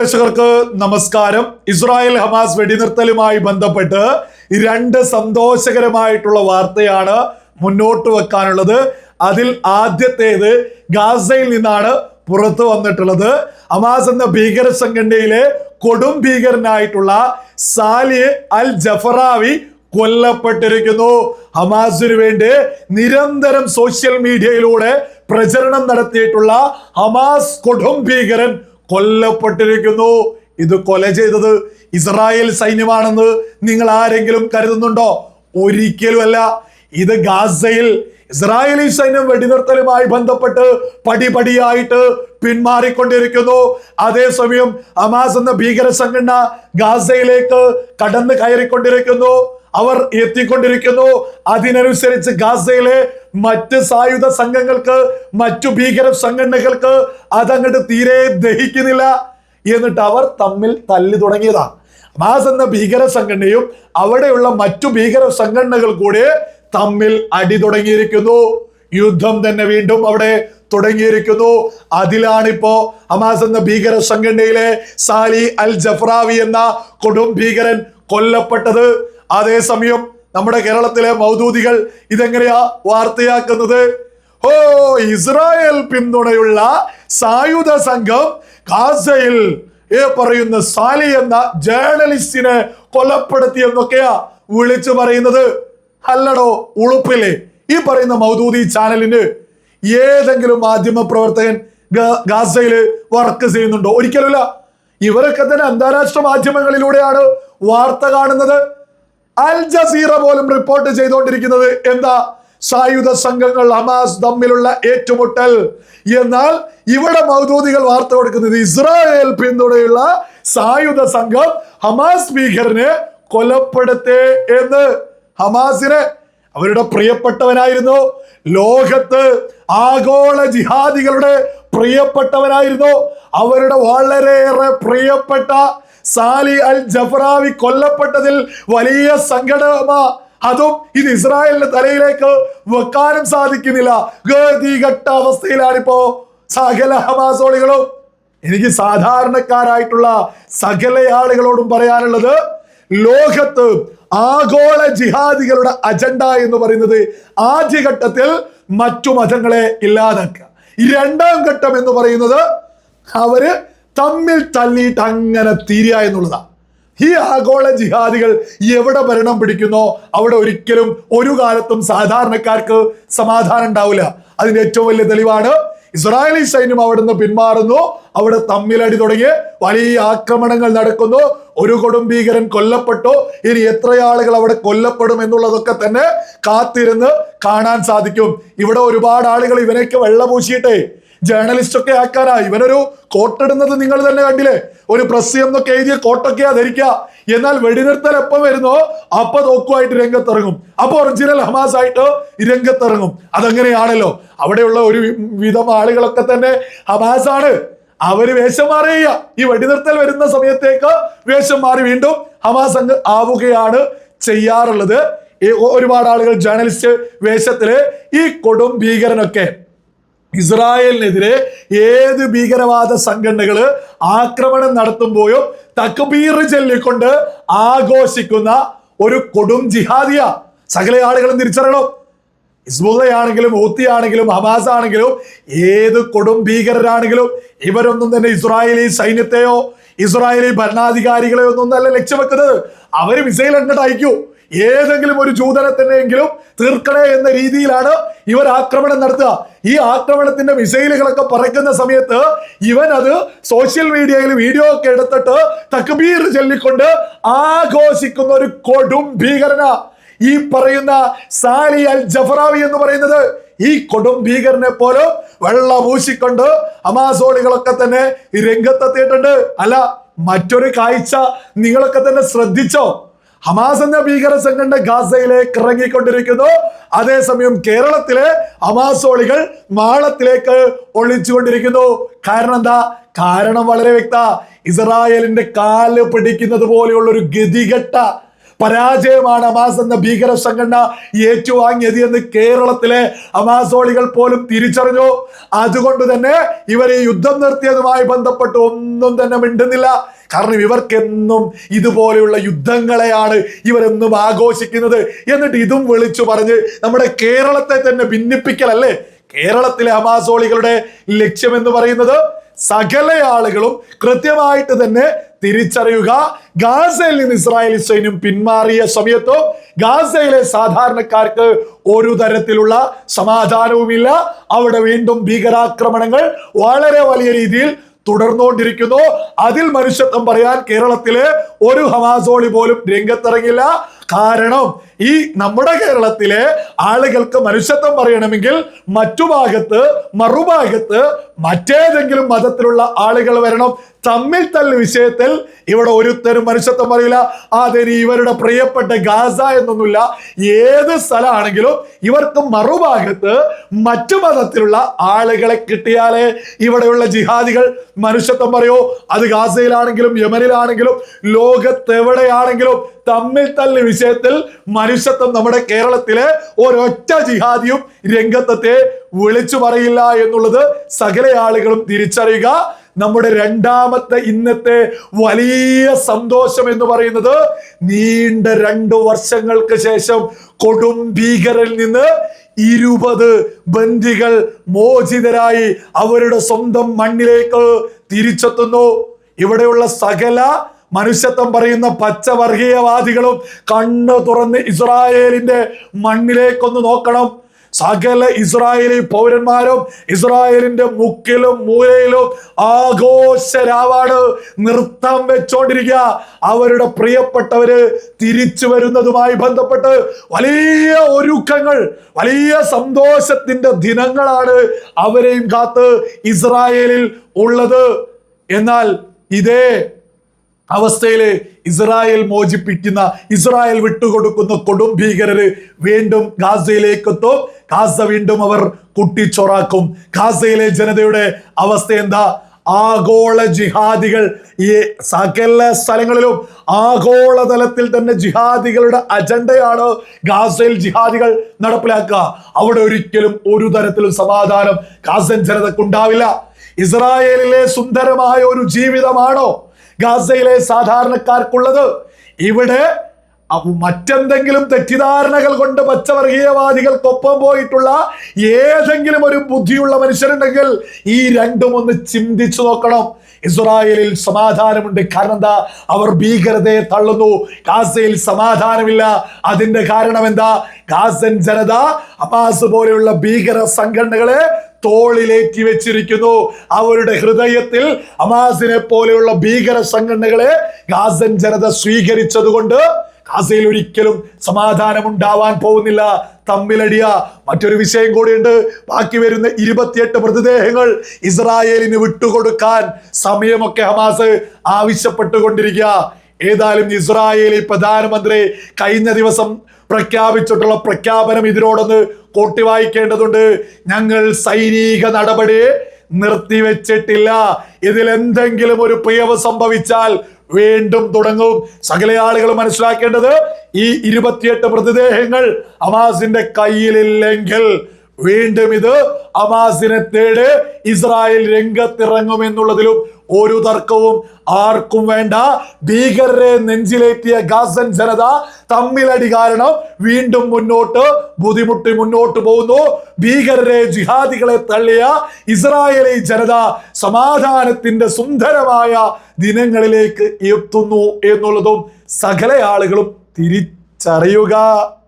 പ്രേക്ഷകർക്ക് നമസ്കാരം. Israel Hamas വെടിനിർത്തലുമായി ബന്ധപ്പെട്ട് രണ്ട് സന്തോഷകരമായിട്ടുള്ള വാർത്തയാണ് മുന്നോട്ട് വെക്കാനുള്ളത്. അതിൽ ആദ്യത്തേത് ഗാസയിൽ നിന്നാണ് പുറത്തു വന്നിട്ടുള്ളത്. ഹമാസ് എന്ന ഭീകര സംഘടനയിലെ കൊടും ഭീകരനായിട്ടുള്ള സാലി അൽ ജഫറാവി കൊല്ലപ്പെട്ടിരിക്കുന്നു. ഹമാസിനു വേണ്ടി നിരന്തരം സോഷ്യൽ മീഡിയയിലൂടെ പ്രചരണം നടത്തിയിട്ടുള്ള ഹമാസ് കൊടും ഭീകരൻ കൊല്ലപ്പെട്ടിരിക്കുന്നു. ഇത് കൊല ചെയ്തത് ഇസ്രായേൽ സൈന്യമാണെന്ന് നിങ്ങൾ ആരെങ്കിലും കരുതുന്നുണ്ടോ? ഒരിക്കലുമല്ല. ഇത് ഗാസയിൽ ഇസ്രായേലി സൈന്യം വെടിനിർത്തലുമായി ബന്ധപ്പെട്ട് പടിപടിയായിട്ട് പിന്മാറിക്കൊണ്ടിരിക്കുന്നു. അതേസമയം അമാസ് എന്ന ഭീകര സംഘടന ഗാസയിലേക്ക് കടന്നു കയറിക്കൊണ്ടിരിക്കുന്നു. അവർ എത്തിക്കൊണ്ടിരിക്കുന്നു. അതിനനുസരിച്ച് ഗാസയിലെ മറ്റ് സായുധ സംഘങ്ങൾക്ക് മറ്റു ഭീകര സംഘടനകൾക്ക് അതങ്ങോട്ട് തീരെ ദഹിക്കുന്നില്ല എന്നിട്ട് അവർ തമ്മിൽ തല്ലി തുടങ്ങിയതാണ് ഹമാസ് എന്ന ഭീകര സംഘടനയും അവിടെയുള്ള മറ്റു ഭീകര സംഘടനകൾ കൂടി തമ്മിൽ അടി തുടങ്ങിയിരിക്കുന്നു. യുദ്ധം തന്നെ വീണ്ടും അവിടെ തുടങ്ങിയിരിക്കുന്നു. അതിലാണിപ്പോ ഹമാസ് എന്ന ഭീകര സംഘടനയിലെ സാലി അൽ ജഫ്രാവി എന്ന കൊടും ഭീകരൻ കൊല്ലപ്പെട്ടത്. അതേസമയം നമ്മുടെ കേരളത്തിലെ മൗദൂദികൾ ഇതെങ്ങനെയാ വാർത്തയാക്കുന്നത്? ഓ ഇസ്രായേൽ പിന്തുണയുള്ള സായുധ സംഘം ഗാസയിൽ ഏ പറയുന്ന സാലി എന്ന ജേർണലിസ്റ്റിനെ കൊലപ്പെടുത്തി എന്നൊക്കെയാ വിളിച്ചു പറയുന്നത്. അല്ലടോ ഉളുപ്പില്ലേ? ഈ പറയുന്ന മൗദൂദി ചാനലിന് ഏതെങ്കിലും മാധ്യമ പ്രവർത്തകൻ ഗ- ഗാസയിൽ വർക്ക് ചെയ്യുന്നുണ്ടോ? ഒരിക്കലുമില്ല. ഇവരൊക്കെ തന്നെ അന്താരാഷ്ട്ര മാധ്യമങ്ങളിലൂടെയാണ് വാർത്ത കാണുന്നത്. അൽ ജസീറ പോലും റിപ്പോർട്ട് ചെയ്തുകൊണ്ടിരിക്കുന്നത് എന്താ? സായുധ സംഘങ്ങൾ ഹമാസ് തമ്മിലുള്ള ഏറ്റുമുട്ടൽ. എന്നാൽ ഇവിടെ മൗദൂദികൾ വാർത്ത കൊടുക്കുന്നത് ഇസ്രായേൽ പിന്തുണയുള്ള സായുധ സംഘം ഹമാസ് ഭീകരനെ കൊലപ്പെടുത്തേ എന്ന്. ഹമാസിനെ അവരുടെ പ്രിയപ്പെട്ടവനായിരുന്നു. ലോകത്ത് ആഗോള ജിഹാദികളുടെ പ്രിയപ്പെട്ടവനായിരുന്നു. അവരുടെ വളരെയേറെ പ്രിയപ്പെട്ട സാലി അൽ ജഫറാവി കൊല്ലപ്പെട്ടതിൽ വലിയ സങ്കടമാ. അതും ഇത് ഇസ്രായേലിന്റെ തലയിലേക്ക് വെക്കാനും സാധിക്കുന്നില്ല. ഗതികെട്ട അവസ്ഥയിലാണിപ്പോ സകല ഹമാസോളികളും എനിക്ക് സാധാരണക്കാരായിട്ടുള്ള സകല ആളുകളോടും പറയാനുള്ളത് ലോകത്ത് ആഗോള ജിഹാദികളുടെ അജണ്ട എന്ന് പറയുന്നത് ആദ്യഘട്ടത്തിൽ മറ്റു മതങ്ങളെ ഇല്ലാതാക്കുക. രണ്ടാം ഘട്ടം എന്ന് പറയുന്നത് അവർ തമ്മിൽ തല്ലിയിട്ട് അങ്ങനെ തീരുക എന്നുള്ളതാണ് ഈ ആഗോള ജിഹാദികൾ എവിടെ ഭരണം പിടിക്കുന്നോ? അവിടെ ഒരിക്കലും ഒരു കാലത്തും സാധാരണക്കാർക്ക് സമാധാനം ഉണ്ടാവില്ല. അതിന്റെ ഏറ്റവും വലിയ തെളിവാണ് ഇസ്രായേലി സൈന്യം അവിടുന്ന് പിന്മാറുന്നു. അവിടെ തമ്മിലടി തുടങ്ങി. വലിയ ആക്രമണങ്ങൾ നടക്കുന്നു. ഒരു കൊടും ഭീകരൻ കൊല്ലപ്പെട്ടു. ഇനി എത്ര ആളുകൾ അവിടെ കൊല്ലപ്പെടും എന്നുള്ളതൊക്കെ തന്നെ കാത്തിരുന്ന് കാണാൻ സാധിക്കും. ഇവിടെ ഒരുപാട് ആളുകൾ ഇവനൊക്കെ വെള്ളപൂശിയിട്ടേ ജേർണലിസ്റ്റ് ഒക്കെ ആക്കാനാ ഇവനൊരു കോട്ടിടുന്നത് നിങ്ങൾ തന്നെ കണ്ടില്ലേ? ഒരു പ്രസ് എന്നൊക്കെ എഴുതിയ കോട്ടൊക്കെയാ ധരിക്കുക എന്നാൽ വെടിനിർത്തൽ എപ്പം വരുന്നോ? അപ്പൊ തോക്കുമായിട്ട് രംഗത്തിറങ്ങും. അപ്പൊ ഒറിജിനൽ ഹമാസ് ആയിട്ട് രംഗത്തിറങ്ങും. അതങ്ങനെയാണല്ലോ. അവിടെയുള്ള ഒരു വിധം ആളുകളൊക്കെ തന്നെ ഹമാസ് ആണ്. അവർ വേഷം മാറുക ഈ വെടിനിർത്തൽ വരുന്ന സമയത്തേക്ക് വേഷം മാറി വീണ്ടും ഹമാസ് അങ്ങ് ആവുകയാണ് ചെയ്യാറുള്ളത്. ഒരുപാട് ആളുകൾ ജേർണലിസ്റ്റ് വേഷത്തിൽ ഈ കൊടും ഭീകരനൊക്കെ ഇസ്രായേലിനെതിരെ ഏത് ഭീകരവാദ സംഘടനകൾ ആക്രമണം നടത്തുമ്പോഴും തക്ബീർ ചൊല്ലിക്കൊണ്ട് ആഘോഷിക്കുന്ന ഒരു കൊടും ജിഹാദിയ. സകല ആളുകളും തിരിച്ചറിയണം. ഇസ്ബുള്ളയാണെങ്കിലും ഊത്തി ആണെങ്കിലും ഹമാസ് ആണെങ്കിലും ഏത് കൊടും ഭീകരരാണെങ്കിലും ഇവരൊന്നും തന്നെ ഇസ്രായേലി സൈന്യത്തെയോ ഇസ്രായേലി ഭരണാധികാരികളെയോ ഒന്നും അല്ല ലക്ഷ്യം വെക്കുന്നത്. അവർ മിസൈൽ അങ്ങോട്ട് അയക്കൂ. ഏതെങ്കിലും ഒരു ജൂതനെ തന്നെയെങ്കിലും തീർക്കണേ എന്ന രീതിയിലാണ് ഇവർ ആക്രമണം നടത്തുക. ഈ ആക്രമണത്തിന്റെ മിസൈലുകളൊക്കെ പറയ്ക്കുന്ന സമയത്ത് ഇവൻ അത് സോഷ്യൽ മീഡിയയിൽ വീഡിയോ ഒക്കെ എടുത്തിട്ട് തക്ബീർ ചൊല്ലിക്കൊണ്ട് ആഘോഷിക്കുന്ന ഒരു കൊടും ഭീകരന. ഈ പറയുന്ന സാലി അൽ ജഫറാവി എന്ന് പറയുന്നത് ഈ കൊടും ഭീകരനെ പോലും വെള്ള പൂശിക്കൊണ്ട് അമാസോളികളൊക്കെ തന്നെ ഈ രംഗത്തെത്തിയിട്ടുണ്ട്. അല്ല മറ്റൊരു കാഴ്ച നിങ്ങളൊക്കെ തന്നെ ശ്രദ്ധിച്ചോ? ഹമാസ് എന്ന ഭീകര സംഘടന ഗാസയിലേക്ക് ഇറങ്ങിക്കൊണ്ടിരിക്കുന്നു അതേസമയം കേരളത്തിലെ ഹമാസോളികൾ മാളത്തിലേക്ക് ഒളിച്ചുകൊണ്ടിരിക്കുന്നു. കാരണം എന്താ? കാരണം വളരെ വ്യക്ത. ഇസ്രായേലിന്റെ കാൽ പിടിക്കുന്നത് പോലെയുള്ള ഒരു ഗതികെട്ട പരാജയമാണ് അമാസ് എന്ന ഭീകര സംഘടന ഏറ്റുവാങ്ങിയത് എന്ന് കേരളത്തിലെ അമാസോളികൾ പോലും തിരിച്ചറിഞ്ഞു. അതുകൊണ്ട് തന്നെ ഇവർ ഈ യുദ്ധം നിർത്തിയതുമായി ബന്ധപ്പെട്ട് ഒന്നും തന്നെ മിണ്ടുന്നില്ല. കാരണം ഇവർക്കെന്നും ഇതുപോലെയുള്ള യുദ്ധങ്ങളെയാണ് ഇവരെന്നും ആഘോഷിക്കുന്നത് എന്നിട്ട് ഇതും വിളിച്ചു പറഞ്ഞ് നമ്മുടെ കേരളത്തെ തന്നെ ഭിന്നിപ്പിക്കലല്ലേ കേരളത്തിലെ ഹമാസോളികളുടെ ലക്ഷ്യം എന്ന് പറയുന്നത് സകല ആളുകളും കൃത്യമായിട്ട് തന്നെ തിരിച്ചറിയുക. ഗാസയിൽ നിന്ന് ഇസ്രായേൽ സൈന്യം പിന്മാറിയ സമയത്തോ ഗാസയിലെ സാധാരണക്കാർക്ക് ഒരു തരത്തിലുള്ള സമാധാനവുമില്ല. അവിടെ വീണ്ടും ഭീകരാക്രമണങ്ങൾ വളരെ വലിയ രീതിയിൽ തുടർന്നുകൊണ്ടിരിക്കുന്നു. അതിൽ മനുഷ്യത്വം പറയാൻ കേരളത്തിലെ ഒരു ഹമാസോളി പോലും രംഗത്തിറങ്ങില്ല. കാരണം ഈ നമ്മുടെ കേരളത്തിലെ ആളുകൾക്ക് മനുഷ്യത്വം പറയണമെങ്കിൽ മറ്റു ഭാഗത്ത് മറുഭാഗത്ത് മറ്റേതെങ്കിലും മതത്തിലുള്ള ആളുകൾ വരണം. തമ്മിൽ തല്ല് വിഷയത്തിൽ ഇവിടെ ഒരുത്തരും മനുഷ്യത്വം പറയില്ല. അതിന് ഇവരുടെ പ്രിയപ്പെട്ട ഗാസ എന്നൊന്നുമില്ല. ഏത് സ്ഥലമാണെങ്കിലും ഇവർക്ക് മറുഭാഗത്ത് മറ്റു മതത്തിലുള്ള ആളുകളെ കിട്ടിയാലേ ഇവിടെയുള്ള ജിഹാദികൾ മനുഷ്യത്വം പറയോ. അത് ഗാസയിലാണെങ്കിലും യമനിലാണെങ്കിലും ലോകത്തെവിടെയാണെങ്കിലും തമ്മിൽ തല്ല് വിഷയത്തിൽ മനുഷ്യത്വം നമ്മുടെ കേരളത്തിലെ ഒരൊറ്റ ജിഹാദിയും രംഗത്തെ വിളിച്ചു പറയില്ല എന്നുള്ളത് സകല ആളുകളും തിരിച്ചറിയുക. നമ്മുടെ രണ്ടാമത്തെ ഇന്നത്തെ വലിയ സന്തോഷം എന്ന് പറയുന്നത് നീണ്ട രണ്ടു വർഷങ്ങൾക്ക് ശേഷം കൊടും ഭീകരൽ നിന്ന് ഇരുപത് ബന്ദികൾ മോചിതരായി അവരുടെ സ്വന്തം മണ്ണിലേക്ക് തിരിച്ചെത്തുന്നു. ഇവിടെയുള്ള സകല മനുഷ്യത്വം പറയുന്ന പച്ചവർഗീയവാദികളും കണ്ണു തുറന്ന് ഇസ്രായേലിന്റെ മണ്ണിലേക്കൊന്ന് നോക്കണം. സകല ഇസ്രായേലി പൗരന്മാരും ഇസ്രായേലിന്റെ മുക്കിലും മൂലയിലും ആഘോഷരാവാണ് നൃത്തം വെച്ചോണ്ടിരിക്കുക. അവരുടെ പ്രിയപ്പെട്ടവര് തിരിച്ചു വരുന്നതുമായി ബന്ധപ്പെട്ട് വലിയ ഒരുക്കങ്ങൾ വലിയ സന്തോഷത്തിന്റെ ദിനങ്ങളാണ് അവരെയും കാത്ത് ഇസ്രായേലിൽ ഉള്ളത്. എന്നാൽ ഇതേ അവസ്ഥയിൽ ഇസ്രായേൽ മോചിപ്പിക്കുന്ന ഇസ്രായേൽ വിട്ടുകൊടുക്കുന്ന കൊടും ഭീകരര് വീണ്ടും ഗാസയിലേക്ക് എത്തും ഗാസ വീണ്ടും അവർ കുട്ടിച്ചൊറാക്കും. ഗാസയിലെ ജനതയുടെ അവസ്ഥ എന്താ? ആഗോള ജിഹാദികൾ ഈ സകല സ്ഥലങ്ങളിലും ആഗോളതലത്തിൽ തന്നെ ജിഹാദികളുടെ അജണ്ടയാണ് ഗാസയിൽ ജിഹാദികൾ നടപ്പിലാക്കുക. അവിടെ ഒരിക്കലും ഒരു തരത്തിലും സമാധാനം ഗാസൻ ജനതക്കുണ്ടാവില്ല. ഇസ്രായേലിലെ സുന്ദരമായ ഒരു ജീവിതമാണോ? ഗാസയിലെ സാധാരണക്കാർക്കുള്ളത്. ഇവിടെ മറ്റെന്തെങ്കിലും തെറ്റിദ്ധാരണകൾ കൊണ്ട് പച്ചവർഗീയവാദികൾക്കൊപ്പം പോയിട്ടുള്ള ഏതെങ്കിലും ഒരു ബുദ്ധിയുള്ള മനുഷ്യരുണ്ടെങ്കിൽ ഈ രണ്ടും ഒന്ന് ചിന്തിച്ചു നോക്കണം. ഇസ്രായേലിൽ സമാധാനമുണ്ട്. കാരണം എന്താ? അവർ ഭീകരതയെ തള്ളുന്നു. ഗാസയിൽ സമാധാനമില്ല. അതിന്റെ കാരണം എന്താ? ഗാസൻ ജനത അബാസ് പോലെയുള്ള ഭീകര സംഘടനകളെ തോളിലേറ്റി വെച്ചിരിക്കുന്നു. അവരുടെ ഹൃദയത്തിൽ അമാസിനെ പോലെയുള്ള ഭീകര സംഘടനകളെ ഗാസൻ ജനത സ്വീകരിച്ചതുകൊണ്ട് ഗാസയിൽ ഒരിക്കലും സമാധാനം ഉണ്ടാവാൻ പോകുന്നില്ല. തമ്മിലടിയ മറ്റൊരു വിഷയം കൂടിയുണ്ട്. ബാക്കി വരുന്ന ഇരുപത്തിയെട്ട് മൃതദേഹങ്ങൾ ഇസ്രായേലിന് വിട്ടുകൊടുക്കാൻ സമയമൊക്കെ ഹമാസ് ആവശ്യപ്പെട്ടുകൊണ്ടിരിക്കുക. ഏതായാലും ഇസ്രായേലി പ്രധാനമന്ത്രി കഴിഞ്ഞ ദിവസം പ്രഖ്യാപിച്ചിട്ടുള്ള പ്രഖ്യാപനം ഇതിനോടൊന്ന് കോട്ടി വായിക്കേണ്ടതുണ്ട്. ഞങ്ങൾ സൈനിക നടപടി നിർത്തിവെച്ചിട്ടില്ല. ഇതിൽ എന്തെങ്കിലും ഒരു പ്രിയവ് സംഭവിച്ചാൽ വീണ്ടും തുടങ്ങും. സകല ആളുകൾ മനസ്സിലാക്കേണ്ടത് ഈ ഇരുപത്തിയെട്ട് മൃതദേഹങ്ങൾ അമാസിന്റെ കയ്യിലില്ലെങ്കിൽ വീണ്ടും ഇത് അമാസിനെ തേട് ഇസ്രായേൽ രംഗത്തിറങ്ങുമെന്നുള്ളതിലും ഒരു തർക്കവും ആർക്കും വേണ്ട. ഭീകരരെ നെഞ്ചിലേറ്റിയ ഗാസൻ ജനത തമ്മിലടി കാരണം വീണ്ടും മുന്നോട്ട് ബുദ്ധിമുട്ടി മുന്നോട്ട് പോകുന്നു. ഭീകരരെ ജിഹാദികളെ തള്ളിയ ഇസ്രായേലി ജനത സമാധാനത്തിന്റെ സുന്ദരമായ ദിനങ്ങളിലേക്ക് എത്തുന്നു എന്നുള്ളതും സകല ആളുകളും തിരിച്ചറിയുക.